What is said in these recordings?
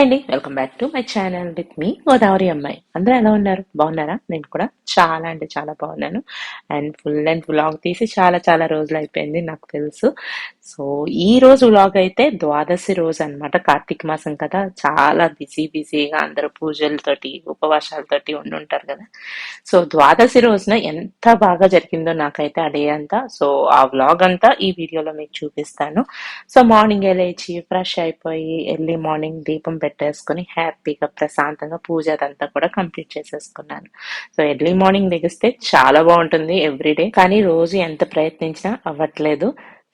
Hi అండి. Welcome back to my channel with Mee Godavari Ammayi. అందరూ ఎలా ఉన్నారు? బాగున్నారా? నేను కూడా చాలా అంటే చాలా బాగున్నాను. అండ్ ఫుల్ అండ్ వ్లాగ్ తీసి చాలా చాలా రోజులు అయిపోయింది నాకు తెలుసు. సో ఈ రోజు వ్లాగ్ అయితే ద్వాదశి రోజు అన్నమాట కార్తీక మాసం కదా. చాలా బిజీ బిజీగా అందరూ పూజలతోటి ఉపవాసాలతోటి ఉండి ఉంటారు కదా. సో ద్వాదశి రోజున ఎంత బాగా జరిగిందో నాకైతే ఆ అంతా. సో ఆ వ్లాగ్ అంతా ఈ వీడియోలో మీకు చూపిస్తాను. సో మార్నింగ్ లేచి ఫ్రెష్ అయిపోయి ఎర్లీ మార్నింగ్ దీపం పెట్టేసుకొని హ్యాపీగా ప్రశాంతంగా పూజ అదంతా కూడా కంప్లీట్ చేసేసుకున్నాను. సో ఎర్లీ మార్నింగ్ లెగిస్తే చాలా బాగుంటుంది ఎవ్రీడే కానీ రోజు ఎంత ప్రయత్నించినా అవ్వట్లేదు.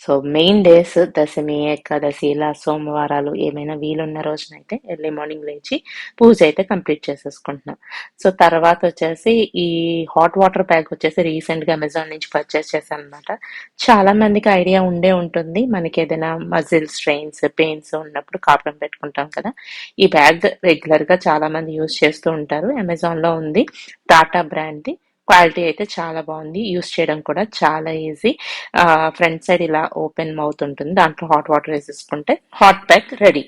సో మెయిన్ డేస్ దశమి ఏకాదశి ఇలా సోమవారాలు ఏమైనా వీలున్న రోజునైతే ఎర్లీ మార్నింగ్ లేచి పూజ అయితే కంప్లీట్ చేసేసుకుంటున్నాం. సో తర్వాత వచ్చేసి ఈ హాట్ వాటర్ ప్యాక్ వచ్చేసి రీసెంట్గా అమెజాన్ నుంచి పర్చేస్ చేశాను అనమాట చాలా మందికి ఐడియా ఉండే ఉంటుంది. మనకి ఏదైనా మజిల్ స్ట్రెయిన్స్ పెయిన్స్ ఉన్నప్పుడు కాపురం పెట్టుకుంటాం కదా. ఈ బ్యాగ్ రెగ్యులర్గా చాలా మంది యూజ్ చేస్తూ ఉంటారు. అమెజాన్లో ఉంది. టాటా బ్రాండ్ది క్వాలిటీ అయితే చాలా బాగుంది. యూస్ చేయడం కూడా చాలా ఈజీ. ఫ్రంట్ సైడ్ ఇలా ఓపెన్ మౌత్ ఉంటుంది. దాంట్లో హాట్ వాటర్ వేసేసుకుంటే హాట్ ప్యాక్ రెడీ.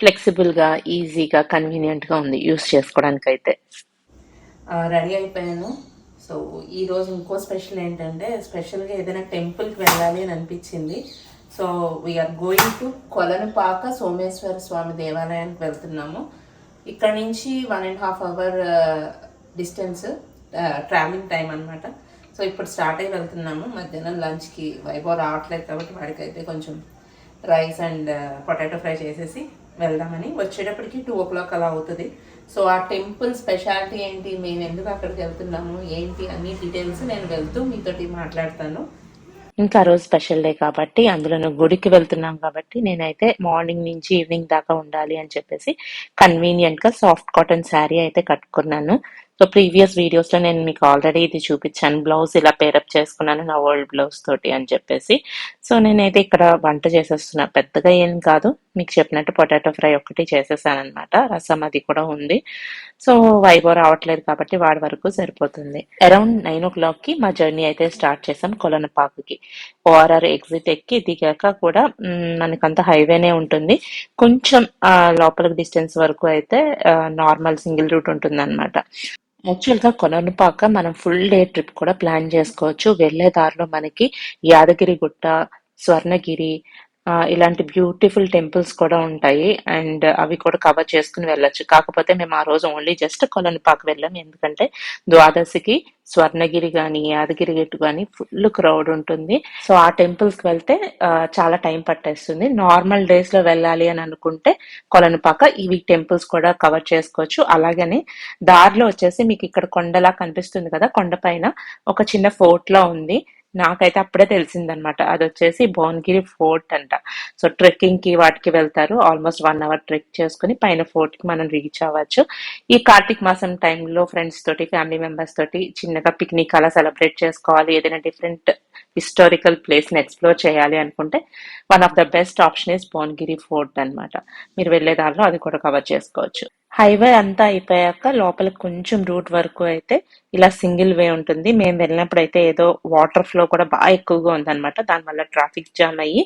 ఫ్లెక్సిబుల్గా ఈజీగా కన్వీనియంట్గా ఉంది యూస్ చేసుకోవడానికి అయితే రెడీ అయిపోయాను. సో ఈ రోజు ఇంకో స్పెషల్ ఏంటంటే స్పెషల్గా ఏదైనా టెంపుల్కి వెళ్ళాలి అని అనిపించింది. So we're going to Kolanupaka Someshwara Swamy దేవాలయానికి వెళ్తున్నాము. ఇక్కడ నుంచి one and half hour distance travelling time అనమాట సో ఇప్పుడు స్టార్ట్ అయ్యి వెళ్తున్నాము. మధ్యాహ్నం లంచ్కి వైభవ్ రావట్లేదు కాబట్టి వాడికైతే కొంచెం రైస్ అండ్ పొటాటో ఫ్రై చేసేసి వెళ్దామని వచ్చేటప్పటికి టూ ఓ క్లాక్ అలా అవుతుంది. సో ఆ టెంపుల్ స్పెషాలిటీ ఏంటి? మేము ఎందుకు అక్కడికి వెళ్తున్నాము? ఏంటి? అన్ని డీటెయిల్స్ నేను వెళ్తూ మీతోటి మాట్లాడతాను. ఇంకా రోజు స్పెషల్ డే కాబట్టి అందులో గుడికి వెళ్తున్నాం కాబట్టి నేనైతే మార్నింగ్ నుంచి ఈవినింగ్ దాకా ఉండాలి అని చెప్పేసి కన్వీనియంట్గా సాఫ్ట్ కాటన్ శారీ అయితే కట్టుకున్నాను. సో ప్రీవియస్ వీడియోస్లో నేను మీకు ఆల్రెడీ ఇది చూపించాను. బ్లౌజ్ ఇలా పేరప్ చేసుకున్నాను నా ఓల్డ్ బ్లౌజ్ తోటి అని చెప్పేసి. సో నేనైతే ఇక్కడ వంట చేసేస్తున్నా. పెద్దగా ఏం కాదు. మీకు చెప్పినట్టు పొటాటో ఫ్రై ఒకటి చేసేసాను అనమాట రసం అది కూడా ఉంది. సో వైభవ్ రావట్లేదు కాబట్టి వాడి వరకు సరిపోతుంది. అరౌండ్ నైన్ ఓ క్లాక్కి మా జర్నీ అయితే స్టార్ట్ చేసాం కొలనపాకుకి. ఓఆర్ఆర్ ఎగ్జిట్ ఎక్కి దిగాక కూడా మనకంత హైవేనే ఉంటుంది. కొంచెం లోపల లోపలికి డిస్టెన్స్ వరకు అయితే నార్మల్ సింగిల్ రూట్ ఉంటుంది అనమాట యాక్చువల్గా కొననుపాక మనం ఫుల్ డే ట్రిప్ కూడా ప్లాన్ చేసుకోవచ్చు. వెళ్ళే దారిలో మనకి యాదగిరి గుట్ట స్వర్ణగిరి ఇలాంటి బ్యూటిఫుల్ టెంపుల్స్ కూడా ఉంటాయి. అండ్ uh, అవి కూడా కవర్ చేసుకుని వెళ్ళొచ్చు. కాకపోతే మేము ఆ రోజు ఓన్లీ జస్ట్ కొలనుపాక వెళ్ళాము ఎందుకంటే ద్వాదశికి స్వర్ణగిరి కానీ యాదగిరి గట్టు కానీ ఫుల్ క్రౌడ్ ఉంటుంది. సో ఆ టెంపుల్స్కి వెళ్తే చాలా టైం పట్టేస్తుంది. నార్మల్ డేస్లో వెళ్ళాలి అని అనుకుంటే కొలనుపాక ఇవి టెంపుల్స్ కూడా కవర్ చేసుకోవచ్చు. అలాగని దారిలో వచ్చేసి మీకు ఇక్కడ కొండలా కనిపిస్తుంది కదా కొండపైన ఒక చిన్న ఫోర్ట్ లా ఉంది. నాకైతే అప్పుడే తెలిసిందనమాట. అది వచ్చేసి భువనగిరి ఫోర్ట్ అంట. సో ట్రెక్కింగ్కి వాటికి వెళ్తారు. ఆల్మోస్ట్ వన్ అవర్ ట్రెక్ చేసుకుని పైన ఫోర్ట్కి మనం రీచ్ అవ్వచ్చు. ఈ కార్తీక మాసం టైంలో ఫ్రెండ్స్ తోటి ఫ్యామిలీ మెంబర్స్ తోటి చిన్నగా పిక్నిక్ అలా సెలబ్రేట్ చేసుకోవాలి. ఏదైనా డిఫరెంట్ హిస్టారికల్ ప్లేస్ని ఎక్స్ప్లోర్ చేయాలి అనుకుంటే one of the best option is Bhuvanagiri fort అన్నమాట. మీరు వెళ్ళే దానిలో అది కూడా కవర్ చేసుకోవచ్చు. హైవే అంతా అయిపోయాక లోపల కొంచెం రూట్ వరకు అయితే ఇలా సింగిల్ వే ఉంటుంది. మేము వెళ్ళినప్పుడు అయితే ఏదో వాటర్ ఫ్లో కూడా బాగా ఎక్కువగా ఉందన్నమాట. దానివల్ల ట్రాఫిక్ జామ్ అయ్యి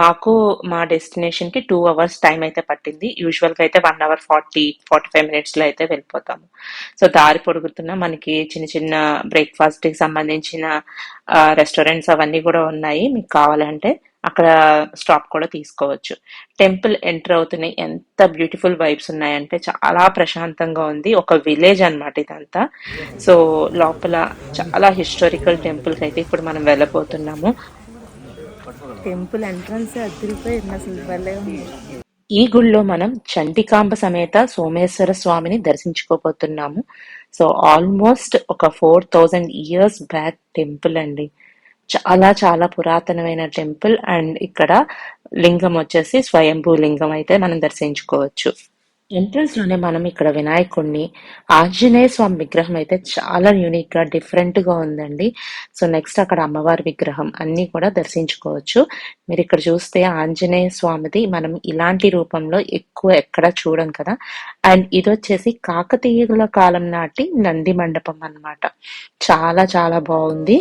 మాకు మా డెస్టినేషన్కి టూ అవర్స్ టైం అయితే పట్టింది. యూజువల్గా అయితే one hour forty forty five మినిట్స్లో అయితే వెళ్ళిపోతాము. సో దారి పొడుగుతున్న మనకి చిన్న చిన్న బ్రేక్ఫాస్ట్కి సంబంధించిన రెస్టారెంట్స్ అవన్నీ కూడా ఉన్నాయి. మీకు కావాలంటే అక్కడ స్టాప్ కూడా తీసుకోవచ్చు. టెంపుల్ ఎంటర్ అవుతున్నాయి ఎంత బ్యూటిఫుల్ వైబ్స్ ఉన్నాయంటే చాలా ప్రశాంతంగా ఉంది. ఒక విలేజ్ అన్నమాట ఇదంతా. సో లోపల చాలా హిస్టారికల్ టెంపుల్కి అయితే ఇప్పుడు మనం వెళ్ళబోతున్నాము. టెంపుల్ ఎంట్రన్స్ అదిరిపోయింది అసలు భలే ఉంది. ఈ గుళ్ళో మనం చండికాంబ సమేత సోమేశ్వర స్వామిని దర్శించుకోబోతున్నాము. సో ఆల్మోస్ట్ ఒక four thousand years back temple అండి. చాలా చాలా పురాతనమైన టెంపుల్ అండ్ ఇక్కడ లింగం వచ్చేసి స్వయంభూ లింగం అయితే మనం దర్శించుకోవచ్చు. ఎంట్రన్స్లోనే మనం ఇక్కడ వినాయకుడిని ఆంజనేయ స్వామి విగ్రహం అయితే చాలా యూనిక్గా డిఫరెంట్గా ఉందండి. సో నెక్స్ట్ అక్కడ అమ్మవారి విగ్రహం అన్ని కూడా దర్శించుకోవచ్చు. మీరు ఇక్కడ చూస్తే ఆంజనేయ స్వామిది మనం ఇలాంటి రూపంలో ఎక్కువ ఎక్కడ చూడం కదా. అండ్ ఇది వచ్చేసి కాకతీయుల కాలం నాటి నంది మండపం అన్నమాట. చాలా చాలా బాగుంది.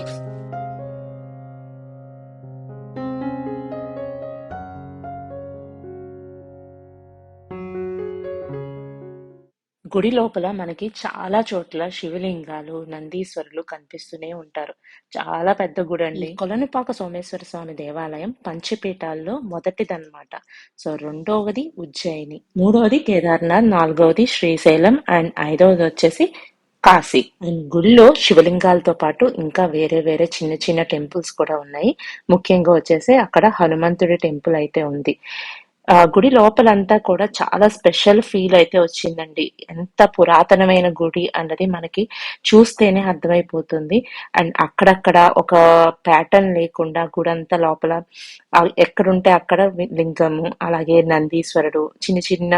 గుడి లోపల మనకి చాలా చోట్ల శివలింగాలు నందీశ్వరులు కనిపిస్తూనే ఉంటారు. చాలా పెద్ద గుడి అండి. కొలనుపాక సోమేశ్వర స్వామి దేవాలయం పంచపీఠాల్లో మొదటిదన్నమాట. సో రెండవది ఉజ్జయిని మూడవది కేదార్నాథ్ నాలుగవది శ్రీశైలం అండ్ ఐదవది వచ్చేసి కాశీ. అండ్ గుడిలో శివలింగాలతో పాటు ఇంకా వేరే వేరే చిన్న చిన్న టెంపుల్స్ కూడా ఉన్నాయి. ముఖ్యంగా వచ్చేసి అక్కడ హనుమంతుడి టెంపుల్ అయితే ఉంది. ఆ గుడి లోపలంతా కూడా చాలా స్పెషల్ ఫీల్ అయితే వచ్చిందండి. ఎంత పురాతనమైన గుడి అన్నది మనకి చూస్తేనే అర్థమైపోతుంది. అండ్ అక్కడక్కడ ఒక ప్యాటర్న్ లేకుండా గుడి అంతా లోపల ఎక్కడుంటే అక్కడ లింగము అలాగే నందీశ్వరుడు చిన్న చిన్న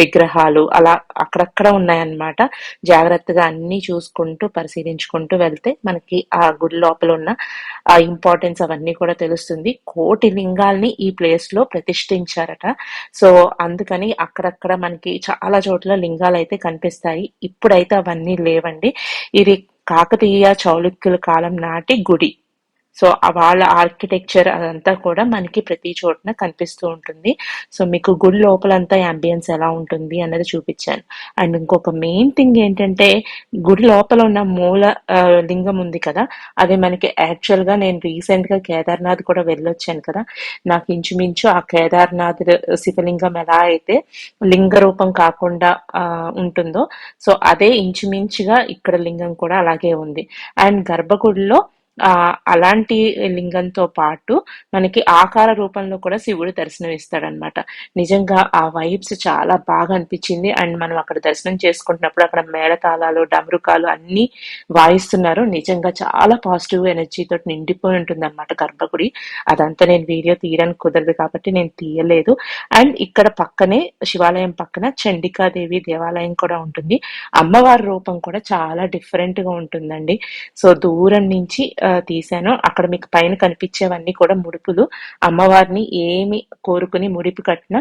విగ్రహాలు అలా అక్కడక్కడ ఉన్నాయన్నమాట. జాగ్రత్తగా అన్ని చూసుకుంటూ పరిశీలించుకుంటూ వెళ్తే మనకి ఆ గుడి లోపల ఉన్న ఆ ఇంపార్టెన్స్ అవన్నీ కూడా తెలుస్తుంది. కోటి లింగాల్ని ఈ ప్లేస్లో సో అందుకని అక్కడక్కడ మనకి చాలా చోట్ల లింగాలు అయితే కనిపిస్తాయి. ఇప్పుడైతే అవన్నీ లేవండి. ఇది కాకతీయ చౌళుక్యుల కాలం నాటి గుడి. సో వాళ్ళ ఆర్కిటెక్చర్ అదంతా కూడా మనకి ప్రతి చోటన కనిపిస్తూ ఉంటుంది. సో మీకు గుడి లోపలంతా అంబియన్స్ ఎలా ఉంటుంది అన్నది చూపించాను. అండ్ ఇంకొక మెయిన్ థింగ్ ఏంటంటే గుడి లోపల ఉన్న మూల లింగం ఉంది కదా అది మనకి యాక్చువల్గా నేను రీసెంట్గా కేదార్నాథ్ కూడా వెళ్ళొచ్చాను కదా. నాకు ఇంచుమించు ఆ కేదార్నాథ్ శివలింగం ఎలా అయితే లింగ రూపం కాకుండా ఉంటుందో సో అదే ఇంచుమించుగా ఇక్కడ లింగం కూడా అలాగే ఉంది. అండ్ గర్భగుడిలో అలాంటి లింగంతో పాటు మనకి ఆకార రూపంలో కూడా శివుడు దర్శనం ఇస్తాడనమాట నిజంగా ఆ వైబ్స్ చాలా బాగా అనిపించింది. అండ్ మనం అక్కడ దర్శనం చేసుకుంటున్నప్పుడు అక్కడ మేళతాళాలు డమరుకాలు అన్ని వాయిస్తున్నారు. నిజంగా చాలా పాజిటివ్ ఎనర్జీతో నిండిపోయి ఉంటుంది అనమాట గర్భగుడి. అదంతా నేను వీడియో తీయడానికి కుదరదు కాబట్టి నేను తీయలేదు. అండ్ ఇక్కడ పక్కనే శివాలయం పక్కన చండికాదేవి దేవాలయం కూడా ఉంటుంది. అమ్మవారి రూపం కూడా చాలా డిఫరెంట్గా ఉంటుందండి. సో దూరం నుంచి తీశాను. అక్కడ మీకు పైన కనిపించేవన్నీ కూడా ముడుపులు. అమ్మవారిని ఏమి కోరుకుని ముడిపు కట్టిన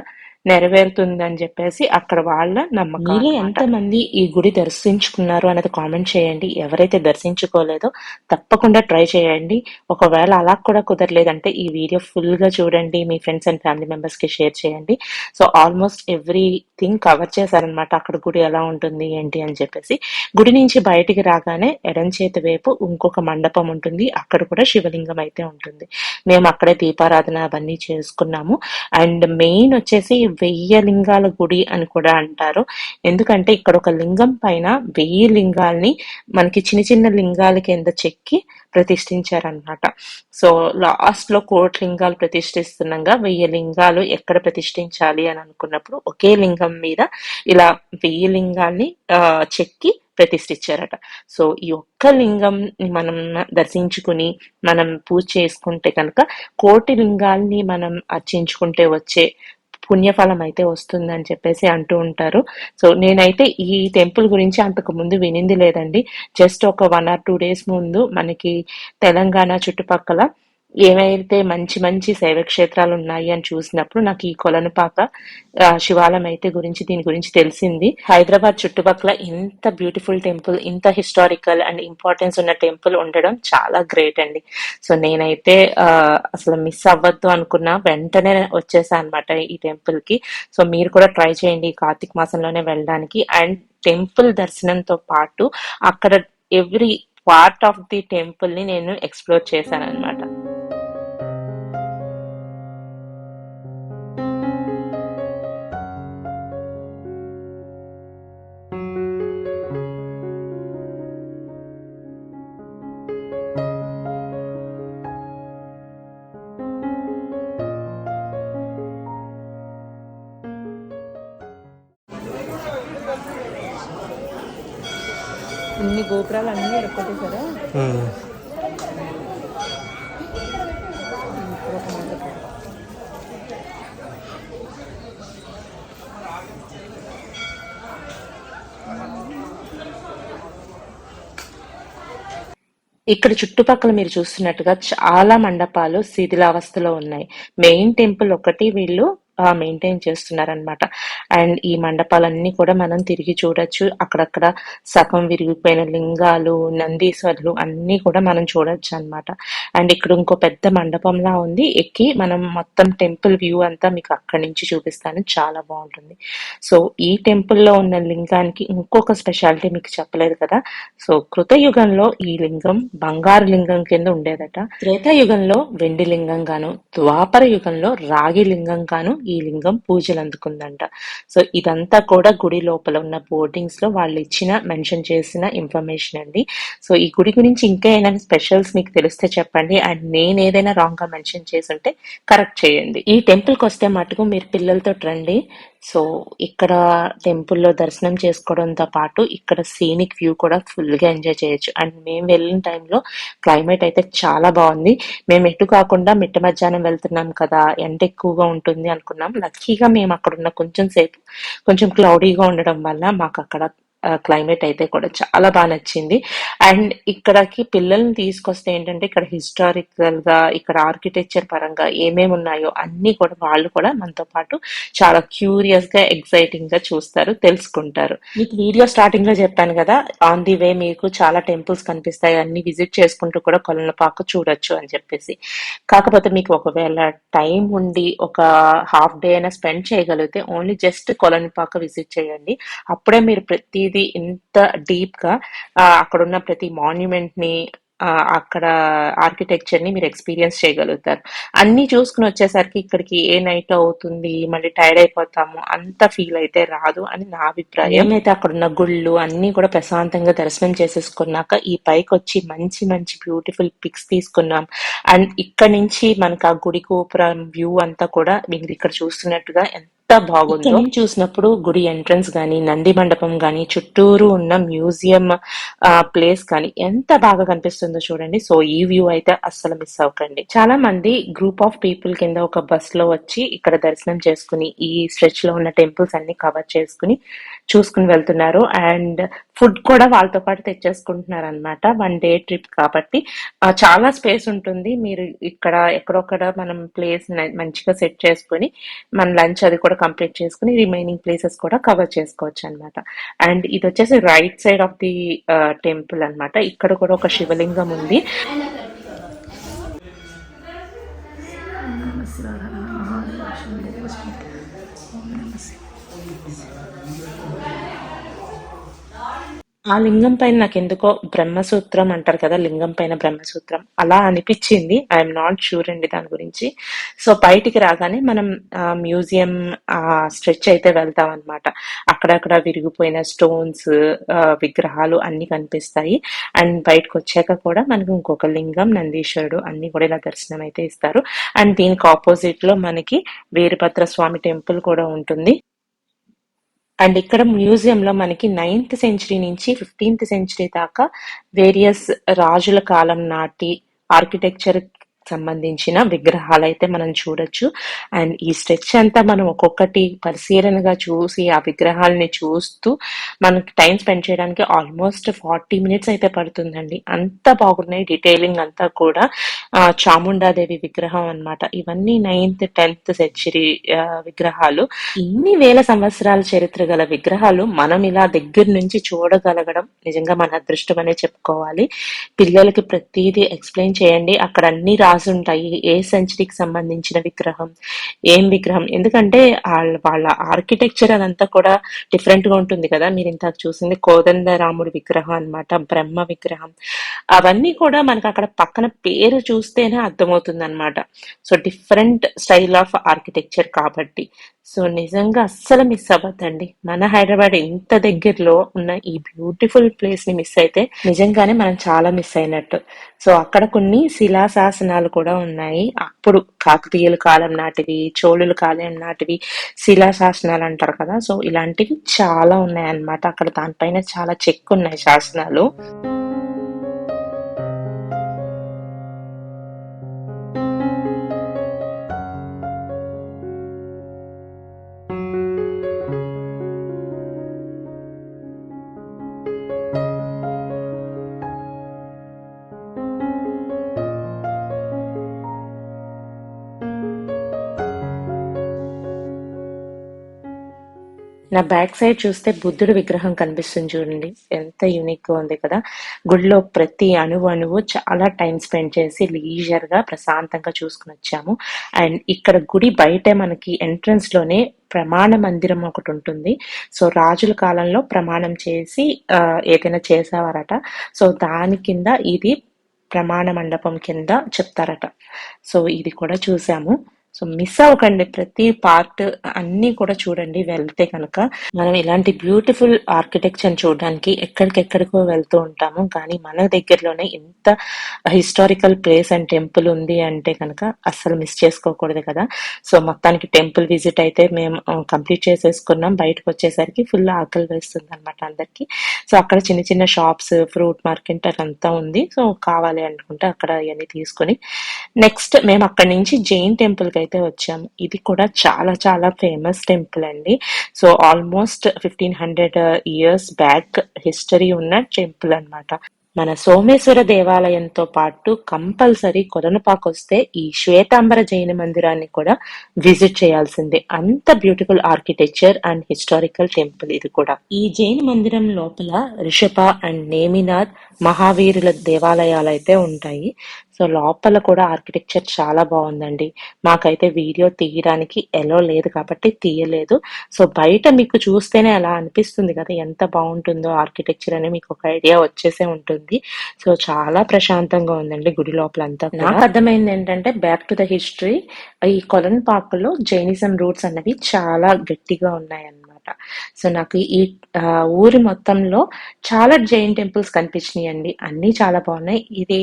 నెరవేరుతుందని చెప్పేసి అక్కడ వాళ్ళ నమ్మకం మీలో ఎంతమంది ఈ గుడి దర్శించుకున్నారు అనేది కామెంట్ చేయండి. ఎవరైతే దర్శించుకోలేదో తప్పకుండా ట్రై చేయండి. ఒకవేళ అలా కూడా కుదరలేదంటే ఈ వీడియో ఫుల్గా చూడండి. మీ ఫ్రెండ్స్ అండ్ ఫ్యామిలీ మెంబర్స్కి షేర్ చేయండి. సో ఆల్మోస్ట్ ఎవ్రీథింగ్ కవర్ చేశారనమాట అక్కడ గుడి ఎలా ఉంటుంది ఏంటి అని చెప్పేసి. గుడి నుంచి బయటికి రాగానే ఎడం చేతి వైపు ఇంకొక మండపం ఉంటుంది. అక్కడ కూడా శివలింగం అయితే ఉంటుంది. మేము అక్కడే దీపారాధన అవన్నీ చేసుకున్నాము. అండ్ మెయిన్ వచ్చేసి వెయ్యి లింగాల గుడి అని కూడా అంటారు. ఎందుకంటే ఇక్కడ ఒక లింగం పైన వెయ్యి లింగాల్ని మనకి చిన్న చిన్న లింగాల కింద చెక్కి ప్రతిష్ఠించారనమాట సో లాస్ట్లో కోటి లింగాలు ప్రతిష్ఠిస్తుండగా వెయ్యి లింగాలు ఎక్కడ ప్రతిష్ఠించాలి అని అనుకున్నప్పుడు ఒకే లింగం మీద ఇలా వెయ్యి లింగాల్ని ఆ, చెక్కి ప్రతిష్ఠించారట. సో ఈ ఒక్క లింగం మనం దర్శించుకుని మనం పూజ చేసుకుంటే కనుక కోటి లింగాల్ని మనం అర్చించుకుంటే వచ్చే పుణ్యఫలం అయితే వస్తుందని చెప్పేసి అంటూ ఉంటారు. సో నేనైతే ఈ టెంపుల్ గురించి అంతకు ముందు వినింది లేదండి. జస్ట్ ఒక వన్ ఆర్ టూ డేస్ ముందు మనకి తెలంగాణ చుట్టుపక్కల ఏవైతే మంచి మంచి శైవ క్షేత్రాలు ఉన్నాయి అని చూసినప్పుడు నాకు ఈ కొలనుపాక శివాలయం అయితే గురించి దీని గురించి తెలిసింది. హైదరాబాద్ చుట్టుపక్కల ఇంత బ్యూటిఫుల్ టెంపుల్ ఇంత హిస్టారికల్ అండ్ ఇంపార్టెన్స్ ఉన్న టెంపుల్ ఉండడం చాలా గ్రేట్ అండి. సో నేనైతే అసలు మిస్ అవ్వద్దు అనుకున్నా వెంటనే వచ్చేసా అనమాట ఈ టెంపుల్కి సో మీరు కూడా ట్రై చేయండి కార్తీక మాసంలోనే వెళ్ళడానికి. అండ్ టెంపుల్ దర్శనంతో పాటు అక్కడ ఎవ్రీ పార్ట్ ఆఫ్ ది టెంపుల్ని నేను ఎక్స్ప్లోర్ చేశాను అనమాట ఇన్ని గోపురాలు అన్నీ మండపం. ఇక్కడ చుట్టుపక్కల మీరు చూస్తున్నట్టుగా చాలా మండపాలు శిథిలావస్థలో ఉన్నాయి మెయిన్ టెంపుల్ ఒకటి వీళ్ళు మెయింటైన్ చేస్తున్నారనమాట అండ్ ఈ మండపాలన్నీ కూడా మనం తిరిగి చూడొచ్చు. అక్కడక్కడ సగం విరిగిపోయిన లింగాలు నందీశ్వరులు అన్నీ కూడా మనం చూడొచ్చు అన్నమాట. అండ్ ఇక్కడ ఇంకో పెద్ద మండపంలా ఉంది. ఎక్కి మనం మొత్తం టెంపుల్ వ్యూ అంతా మీకు అక్కడి నుంచి చూపిస్తాను. చాలా బాగుంటుంది. సో ఈ టెంపుల్లో ఉన్న లింగానికి ఇంకొక స్పెషాలిటీ మీకు చెప్పలేదు కదా. సో కృతయుగంలో ఈ లింగం బంగారు లింగం కింద ఉండేదట. త్రేతాయుగంలో వెండి లింగం గాను ద్వాపర యుగంలో రాగి లింగం గాను ఈ లింగం పూజలు అందుకుందంట. సో ఇదంతా కూడా గుడి లోపల ఉన్న బోర్డింగ్స్లో వాళ్ళు ఇచ్చిన మెన్షన్ చేసిన ఇన్ఫర్మేషన్ అండి. సో ఈ గుడి గురించి ఇంకా ఏమైనా స్పెషల్స్ మీకు తెలిస్తే చెప్పండి. అండ్ నేను ఏదైనా రాంగ్గా మెన్షన్ చేసి ఉంటే కరెక్ట్ చేయండి. ఈ టెంపుల్కి వస్తే మటుకు మీరు పిల్లలతో రండి. సో ఇక్కడ టెంపుల్లో దర్శనం చేసుకోవడంతో పాటు ఇక్కడ సీనిక్ వ్యూ కూడా ఫుల్గా ఎంజాయ్ చేయొచ్చు. అండ్ మేము వెళ్ళిన టైంలో క్లైమేట్ అయితే చాలా బాగుంది. మేము ఎటు కాకుండా మిట్ట మధ్యాహ్నం వెళ్తున్నాం కదా ఎండ ఎక్కువగా ఉంటుంది అనుకున్నాం. లక్కీగా మేము అక్కడ ఉన్న కొంచెం సేపు కొంచెం క్లౌడీగా ఉండడం వల్ల మాకు అక్కడ క్లైమేట్ అయితే కూడా చాలా బాగా నచ్చింది. అండ్ ఇక్కడకి పిల్లల్ని తీసుకొస్తే ఏంటంటే ఇక్కడ హిస్టారికల్గా ఇక్కడ ఆర్కిటెక్చర్ పరంగా ఏమేమి ఉన్నాయో అన్ని కూడా వాళ్ళు కూడా మనతో పాటు చాలా క్యూరియస్గా ఎక్సైటింగ్గా చూస్తారు తెలుసుకుంటారు. మీకు వీడియో స్టార్టింగ్లో చెప్పాను కదా ఆన్ ది వే మీకు చాలా టెంపుల్స్ కనిపిస్తాయి అన్ని విజిట్ చేసుకుంటూ కూడా కొలనపాక చూడొచ్చు అని చెప్పేసి. కాకపోతే మీకు ఒకవేళ టైం ఉండి ఒక హాఫ్ డే అయినా స్పెండ్ చేయగలిగితే ఓన్లీ జస్ట్ కొలనిపాక విజిట్ చేయండి. అప్పుడే మీరు ప్రతి ఇది ఇంత డీప్గా అక్కడ ఉన్న ప్రతి మాన్యుమెంట్ని ఆ, అక్కడ ఆర్కిటెక్చర్ని మీరు ఎక్స్పీరియన్స్ చేయగలుగుతారు. అన్ని చూసుకుని వచ్చేసరికి ఇక్కడికి ఏ నైట్ అవుతుంది మళ్ళీ టైర్డ్ అయిపోతాము అంత ఫీల్ అయితే రాదు అని నా అభిప్రాయం. అయితే అక్కడ ఉన్న గుళ్ళు అన్ని కూడా ప్రశాంతంగా దర్శనం చేసేసుకున్నాక ఈ పైకి వచ్చి మంచి మంచి బ్యూటిఫుల్ పిక్స్ తీసుకున్నాం. అండ్ ఇక్కడ నుంచి మనకు ఆ గుడి గోపురం వ్యూ అంతా కూడా మీరు ఇక్కడ చూస్తున్నట్టుగా ఎంత బాగుందో. చూసినప్పుడు గుడి ఎంట్రన్స్ కానీ నంది మండపం కానీ చుట్టూరు ఉన్న మ్యూజియం ప్లేస్ కానీ ఎంత బాగా కనిపిస్తుందో చూడండి. సో ఈ వ్యూ అయితే అస్సలు మిస్ అవ్వకండి. చాలా మంది గ్రూప్ ఆఫ్ పీపుల్ కింద ఒక బస్లో వచ్చి ఇక్కడ దర్శనం చేసుకుని ఈ స్ట్రెచ్లో ఉన్న టెంపుల్స్ అన్ని కవర్ చేసుకుని చూసుకుని వెళ్తున్నారు. అండ్ ఫుడ్ కూడా వాళ్ళతో పాటు తెచ్చేసుకుంటున్నారు అనమాట వన్ డే ట్రిప్ కాబట్టి. చాలా స్పేస్ ఉంటుంది. మీరు ఇక్కడ ఎక్కడొక్కడ మనం ప్లేస్ మంచిగా సెట్ చేసుకుని మన లంచ్ అది కూడా కంప్లీట్ చేసుకుని రిమైనింగ్ ప్లేసెస్ కూడా కవర్ చేసుకోవచ్చు అనమాట అండ్ ఇది వచ్చేసి right side of the temple అన్నమాట. ఇక్కడ కూడా ఒక శివలింగం ఉంది. ఆ లింగం పైన నాకు ఎందుకో బ్రహ్మసూత్రం అంటారు కదా లింగం పైన బ్రహ్మసూత్రం. అలా అనిపించింది. ఐఎమ్ నాట్ షూర్ అండి దాని గురించి. సో బయటికి రాగానే మనం మ్యూజియం స్ట్రెచ్ అయితే వెళ్తాం అనమాట అక్కడక్కడ విరిగిపోయిన స్టోన్స్ విగ్రహాలు అన్ని కనిపిస్తాయి. అండ్ బయటకు వచ్చాక కూడా మనకు ఇంకొక లింగం నందీశ్వరుడు అన్ని కూడా ఇలా దర్శనం అయితే ఇస్తారు. అండ్ దీనికి ఆపోజిట్లో మనకి వీరభద్ర స్వామి టెంపుల్ కూడా ఉంటుంది. అండ్ ఇక్కడ మ్యూజియం లో మనకి నైన్త్ సెంచరీ నుంచి ఫిఫ్టీన్త్ సెంచరీ దాకా వేరియస్ రాజుల కాలం నాటి ఆర్కిటెక్చర్ సంబంధించిన విగ్రహాలు అయితే మనం చూడొచ్చు. అండ్ ఈ స్ట్రెచ్ అంతా మనం ఒక్కొక్కటి పరిశీలనగా చూసి ఆ విగ్రహాలని చూస్తూ మనకి టైం స్పెండ్ చేయడానికి ఆల్మోస్ట్ ఫార్టీ మినిట్స్ అయితే పడుతుందండి. అంత బాగున్నాయి డీటెయిలింగ్ అంతా కూడా. చాముండాదేవి విగ్రహం అన్నమాట. ఇవన్నీ నైన్త్ టెన్త్ సెంచరీ విగ్రహాలు. ఇన్ని వేల సంవత్సరాల చరిత్ర గల విగ్రహాలు మనం ఇలా దగ్గర నుంచి చూడగలగడం నిజంగా మన అదృష్టం అనే చెప్పుకోవాలి. పిల్లలకి ప్రతిదీ ఎక్స్ప్లెయిన్ చేయండి. అక్కడ అన్ని రాసి ఉంటాయి ఏ సెంచరీకి సంబంధించిన విగ్రహం ఏం విగ్రహం? ఎందుకంటే వాళ్ళ వాళ్ళ ఆర్కిటెక్చర్ అదంతా కూడా డిఫరెంట్గా ఉంటుంది కదా. మీరు ఇంతకు చూసింది కోదండరాముడి విగ్రహం అన్నమాట బ్రహ్మ విగ్రహం. అవన్నీ కూడా మనకు అక్కడ పక్కన పేరు చూస్తేనే అర్థమవుతుంది అనమాట so different style of architecture కాబట్టి. సో నిజంగా అస్సలు మిస్ అవ్వద్దండి. మన హైదరాబాద్ ఇంత దగ్గరలో ఉన్న ఈ బ్యూటిఫుల్ ప్లేస్ని మిస్ అయితే నిజంగానే మనం చాలా మిస్ అయినట్టు. సో అక్కడ కొన్ని శిలాశాసనాలు కూడా ఉన్నాయి. అప్పుడు కాకతీయుల కాలం నాటివి చోళుల కాలం నాటివి శిలాశాసనాలు అంటారు కదా. సో ఇలాంటివి చాలా ఉన్నాయి అన్నమాట అక్కడ దానిపైన చాలా చెక్కు ఉన్నాయి శాసనాలు. నా బ్యాక్ సైడ్ చూస్తే బుద్ధుడి విగ్రహం కనిపిస్తుంది చూడండి. ఎంత యూనిక్గా ఉంది కదా. గుడిలో ప్రతి అణువు అణువు చాలా టైం స్పెండ్ చేసి లీజర్గా ప్రశాంతంగా చూసుకుని వచ్చాము. అండ్ ఇక్కడ గుడి బయటే మనకి ఎంట్రన్స్లోనే ప్రమాణ మందిరం ఒకటి ఉంటుంది. సో రాజుల కాలంలో ప్రమాణం చేసి ఏదైనా చేసేవారట. సో దాని కింద ఇది ప్రమాణ మండపం కింద చెప్తారట. సో ఇది కూడా చూసాము. సో మిస్ అవ్వకండి ప్రతి పార్ట్ అన్ని కూడా చూడండి వెళ్తే కనుక. మనం ఇలాంటి బ్యూటిఫుల్ ఆర్కిటెక్చర్ చూడడానికి ఎక్కడికెక్కడికో వెళ్తూ ఉంటాము. కానీ మన దగ్గరలోనే ఇంత హిస్టారికల్ ప్లేస్ అండ్ టెంపుల్ ఉంది అంటే కనుక అస్సలు మిస్ చేసుకోకూడదు కదా. సో మొత్తానికి టెంపుల్ విజిట్ అయితే మేము కంప్లీట్ చేసేసుకున్నాం. బయటకు వచ్చేసరికి ఫుల్ ఆకలి వేస్తుంది అనమాట అందరికి. సో అక్కడ చిన్న చిన్న షాప్స్ ఫ్రూట్ మార్కెట్ అదంతా ఉంది. సో కావాలి అనుకుంటే అక్కడ ఇవన్నీ తీసుకొని. నెక్స్ట్ మేము అక్కడి నుంచి జైన్ టెంపుల్కి అయితే వచ్చాము ఇది కూడా చాలా చాలా ఫేమస్ టెంపుల్ అండి. So almost fifteen hundred years back history ఉన్న టెంపుల్ అన్నమాట. మన సోమేశ్వర దేవాలయంతో పాటు కంపల్సరీ కొలనుపాకు వస్తే ఈ శ్వేతాంబర జైన మందిరాన్ని కూడా విజిట్ చేయాల్సిందే. అంత beautiful architecture and historical temple ఇది కూడా. ఈ జైన మందిరం లోపల రిషభ అండ్ నేమినాథ్ మహావీరుల దేవాలయాలు అయితే ఉంటాయి. సో లోపల కూడా ఆర్కిటెక్చర్ చాలా బాగుందండి. మాకైతే వీడియో తీయడానికి ఎలో లేదు కాబట్టి తీయలేదు. సో బయట మీకు చూస్తేనే అలా అనిపిస్తుంది కదా ఎంత బాగుంటుందో ఆర్కిటెక్చర్ అని మీకు ఒక ఐడియా వచ్చేసే ఉంటుంది. సో చాలా ప్రశాంతంగా ఉందండి గుడి లోపల అంతా నాకు అర్థమైంది ఏంటంటే బ్యాక్ టు ద హిస్టరీ ఈ కొలన్ పార్క్లో జైనిజం రూట్స్ అనేవి చాలా గట్టిగా ఉన్నాయన్నమాట. సో నాకు ఈ ఊరి మొత్తంలో చాలా జైన్ టెంపుల్స్ కనిపించినాయి అండి అన్ని చాలా బాగున్నాయి. ఇది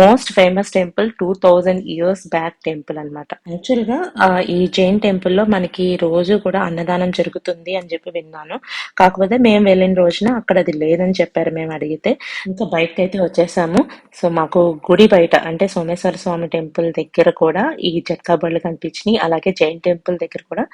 most famous temple two thousand years back temple అనమాట యాక్చువల్గా ఈ జైన్ టెంపుల్లో మనకి రోజు కూడా అన్నదానం జరుగుతుంది అని చెప్పి విన్నాను. కాకపోతే మేము వెళ్ళిన రోజున అక్కడ అది లేదని చెప్పారు మేము అడిగితే. ఇంకా బయటకు అయితే వచ్చేసాము. సో మాకు గుడి బయట అంటే సోమేశ్వర స్వామి టెంపుల్ దగ్గర కూడా ఈ జట్కా బళ్ళు కనిపించినాయి. అలాగే జైన్ టెంపుల్ దగ్గర కూడా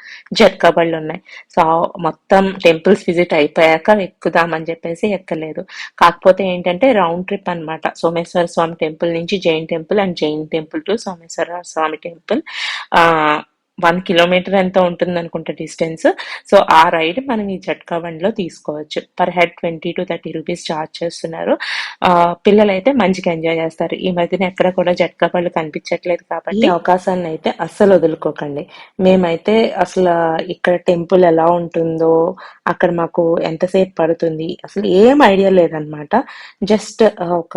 జట్కా బళ్ళు ఉన్నాయి. సో మొత్తం టెంపుల్స్ విజిట్ అయిపోయాక ఎక్కుదామని చెప్పేసి ఎక్కలేదు. కాకపోతే ఏంటంటే రౌండ్ ట్రిప్ అన్నమాట. సోమేశ్వర స్వామి టెంపుల్ నుంచి Jain temple and Jain temple to Someshwara Swamy temple. ఆ వన్ కిలోమీటర్ ఎంత ఉంటుంది అనుకుంటే డిస్టెన్స్. సో ఆ రైడ్ మనం ఈ జట్కా బండిలో తీసుకోవచ్చు. Per head twenty to thirty rupees charge చేస్తున్నారు. ఆ పిల్లలైతే మంచిగా ఎంజాయ్ చేస్తారు. ఈ మధ్యన ఎక్కడ కూడా జట్కా బండ్లు కనిపించట్లేదు కాబట్టి ఈ అవకాశాన్ని అయితే అస్సలు వదులుకోకండి. మేమైతే అసలు ఇక్కడ టెంపుల్ ఎలా ఉంటుందో అక్కడ మాకు ఎంతసేపు పడుతుంది అసలు ఏం ఐడియా లేదనమాట. జస్ట్ ఒక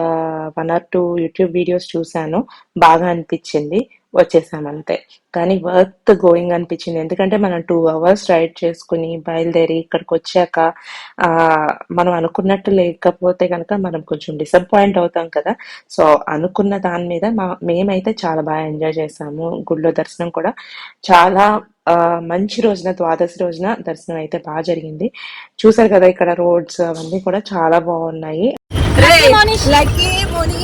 one or two YouTube videos చూసాను బాగా అనిపించింది. వచ్చేసాం అంతే కానీ వర్త్ గోయింగ్ అనిపించింది. ఎందుకంటే మనం టూ అవర్స్ రైడ్ చేసుకుని బయలుదేరి ఇక్కడికి వచ్చాక ఆ మనం అనుకున్నట్టు లేకపోతే కనుక మనం కొంచెం డిసప్పాయింట్ అవుతాం కదా. సో అనుకున్న దాని మీద మా మేమైతే చాలా బాగా ఎంజాయ్ చేసాము. గుడిలో దర్శనం కూడా చాలా ఆ, మంచి రోజున ద్వాదశి రోజున దర్శనం అయితే బాగా జరిగింది. చూసారు కదా ఇక్కడ రోడ్స్ అవన్నీ కూడా చాలా బాగున్నాయి లక్కీ మోని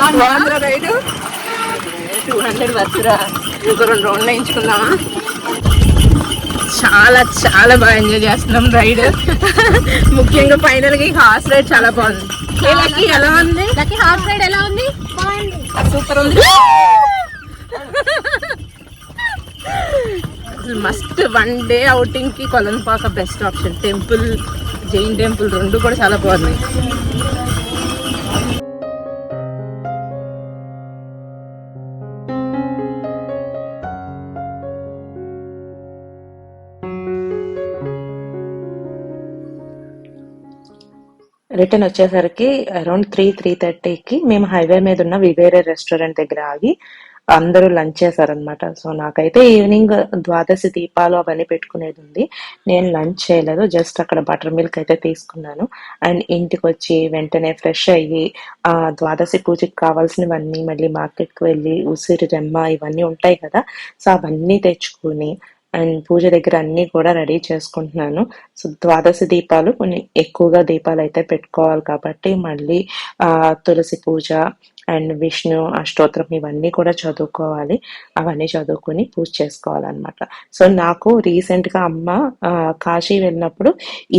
బాగుందిరా రైడు టూ హండ్రెడ్ వస్తురా ఇంకో రెండు రౌండ్లు వేయించుకుందామా? చాలా చాలా బాగా ఎంజాయ్ చేస్తున్నాం రైడ్ ముఖ్యంగా ఫైనల్గా హార్స్ రైడ్ చాలా బాగుంది. లక్కీ ఎలా ఉంది? లక్కీ హార్స్ రైడ్ ఎలా ఉంది? సూపర్ ఉంది. Must one day అవుటింగ్కి Kolanupaka best option temple Jain temple రెండు కూడా చాలా బాగున్నాయి. రిటర్న్ వచ్చేసరికి అరౌండ్ త్రీ త్రీ థర్టీకి మేము హైవే మీద ఉన్న వివేరే రెస్టారెంట్ దగ్గర ఆగి అందరూ లంచ్ చేశారనమాట సో నాకైతే ఈవినింగ్ ద్వాదశి దీపాలు అవన్నీ పెట్టుకునేది ఉంది. నేను లంచ్ చేయలేదు. జస్ట్ అక్కడ బటర్ మిల్క్ అయితే తీసుకున్నాను. అండ్ ఇంటికి వచ్చి వెంటనే ఫ్రెష్ అయ్యి ఆ ద్వాదశి పూజకి కావాల్సినవన్నీ మళ్ళీ మార్కెట్కి వెళ్ళి ఉసిరి రెమ్మ ఇవన్నీ ఉంటాయి కదా. సో అవన్నీ తెచ్చుకుని అండ్ పూజ దగ్గర అన్ని కూడా రెడీ చేసుకుంటున్నాను. సో ద్వాదశి దీపాలు కొన్ని ఎక్కువగా దీపాలు అయితే పెట్టుకోవాలి కాబట్టి మళ్ళీ ఆ తులసి పూజ అండ్ విష్ణు అష్టోత్తరం ఇవన్నీ కూడా చదువుకోవాలి. అవన్నీ చదువుకొని పూజ చేసుకోవాలన్నమాట. సో నాకు రీసెంట్గా అమ్మ కాశీ వెళ్ళినప్పుడు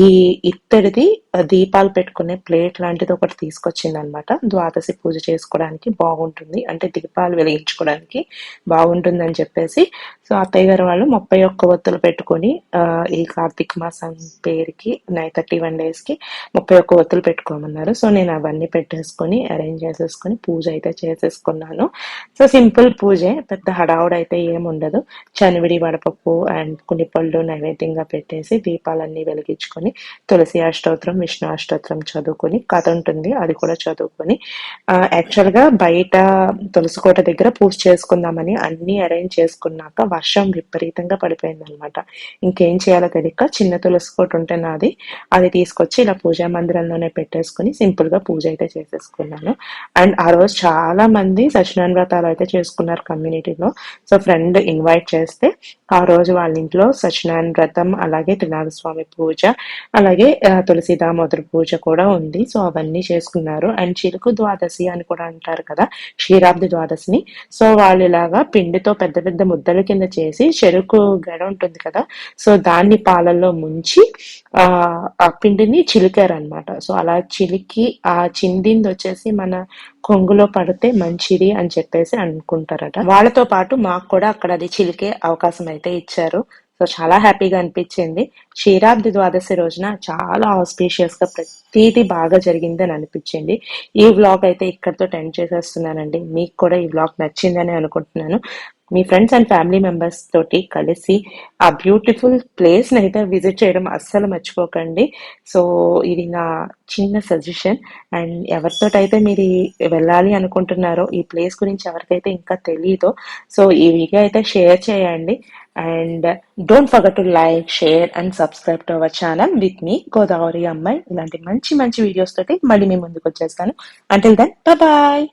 ఈ ఇత్తడిది దీపాలు పెట్టుకునే ప్లేట్ లాంటిది ఒకటి తీసుకొచ్చింది అనమాట ద్వాదశి పూజ చేసుకోవడానికి బాగుంటుంది. అంటే దీపాలు వెలిగించుకోవడానికి బాగుంటుందని చెప్పేసి. సో అత్తయ్య గారు వాళ్ళు ముప్పై ఒక్క ఒత్తులు పెట్టుకొని ఈ కార్తీక మాసం పేరుకి నైన్ థర్టీ వన్ డేస్కి ముప్పై ఒక్క ఒత్తులు పెట్టుకోమన్నారు. సో నేను అవన్నీ పెట్టేసుకొని అరేంజ్ చేసేసుకొని పూజ పూజ అయితే చేసేసుకున్నాను. సో సింపుల్ పూజే పెద్ద హడావుడు అయితే ఏముండదు ఉండదు. చనివిడి వడపప్పు అండ్ కొన్ని పళ్ళు నైవేద్యంగా పెట్టేసి దీపాలన్నీ వెలిగించుకొని తులసి అష్టోత్రం విష్ణు అష్టోత్రం చదువుకొని కథ ఉంటుంది అది కూడా చదువుకొని యాక్చువల్గా బయట తులసి కోట దగ్గర పూజ చేసుకుందామని అన్ని అరేంజ్ చేసుకున్నాక వర్షం విపరీతంగా పడిపోయింది అనమాట ఇంకేం చేయాలో తెలియక చిన్న తులసి కోట ఉంటే నాది అది తీసుకొచ్చి ఇలా పూజా మందిరంలోనే పెట్టేసుకుని సింపుల్గా పూజ అయితే చేసేసుకున్నాను. అండ్ ఆ రోజు చాలా మంది సత్యనారాయణ వ్రతాలు అయితే చేసుకున్నారు కమ్యూనిటీలో సో ఫ్రెండ్ ఇన్వైట్ చేస్తే ఆ రోజు వాళ్ళ ఇంట్లో సత్యనారాయణ వ్రతం అలాగే త్రినాథస్వామి పూజ అలాగే ఆ, పూజ కూడా ఉంది. సో అవన్నీ చేసుకున్నారు. అండ్ చిలుకు ద్వాదశి అని కూడా అంటారు కదా క్షీరాబ్ది ద్వాదశిని. సో వాళ్ళు ఇలాగా పిండితో పెద్ద పెద్ద ముద్దల కింద చేసి చెరుకు గడ ఉంటుంది కదా సో దాన్ని పాలల్లో ముంచి ఆ ఆ పిండిని చిలికారు అనమాట సో అలా చిలికి ఆ చిందింది వచ్చేసి మన కొంగులో పడితే మంచిది అని చెప్పేసి అనుకుంటారట. వాళ్ళతో పాటు మాకు కూడా అక్కడ అది చిలికే అవకాశం అయితే ఇచ్చారు. సో చాలా హ్యాపీగా అనిపించింది. క్షీరాబ్ది ద్వాదశి రోజున చాలా ఆస్పీషియస్గా ప్రతిదీ బాగా జరిగింది అని అనిపించింది. ఈ వ్లాగ్ అయితే ఇక్కడితో టెండ్ చేసేస్తున్నానండి. మీకు కూడా ఈ వ్లాగ్ నచ్చిందని అనుకుంటున్నాను. మీ ఫ్రెండ్స్ అండ్ ఫ్యామిలీ మెంబర్స్ తోటి కలిసి ఆ బ్యూటిఫుల్ ప్లేస్ని అయితే విజిట్ చేయడం అస్సలు మర్చిపోకండి. సో ఇది నా చిన్న సజెషన్ అండ్ ఎవరితోటైతే మీరు వెళ్ళాలి అనుకుంటున్నారో ఈ ప్లేస్ గురించి ఎవరికైతే ఇంకా తెలియదో సో ఈ వీడియో అయితే షేర్ చేయండి. And don't forget to like share and subscribe to our channel with Mee Godavari Ammayi ఇలాంటి మంచి మంచి వీడియోస్ తోటి మళ్ళీ మీ ముందుకు వచ్చేస్తాను. Until then bye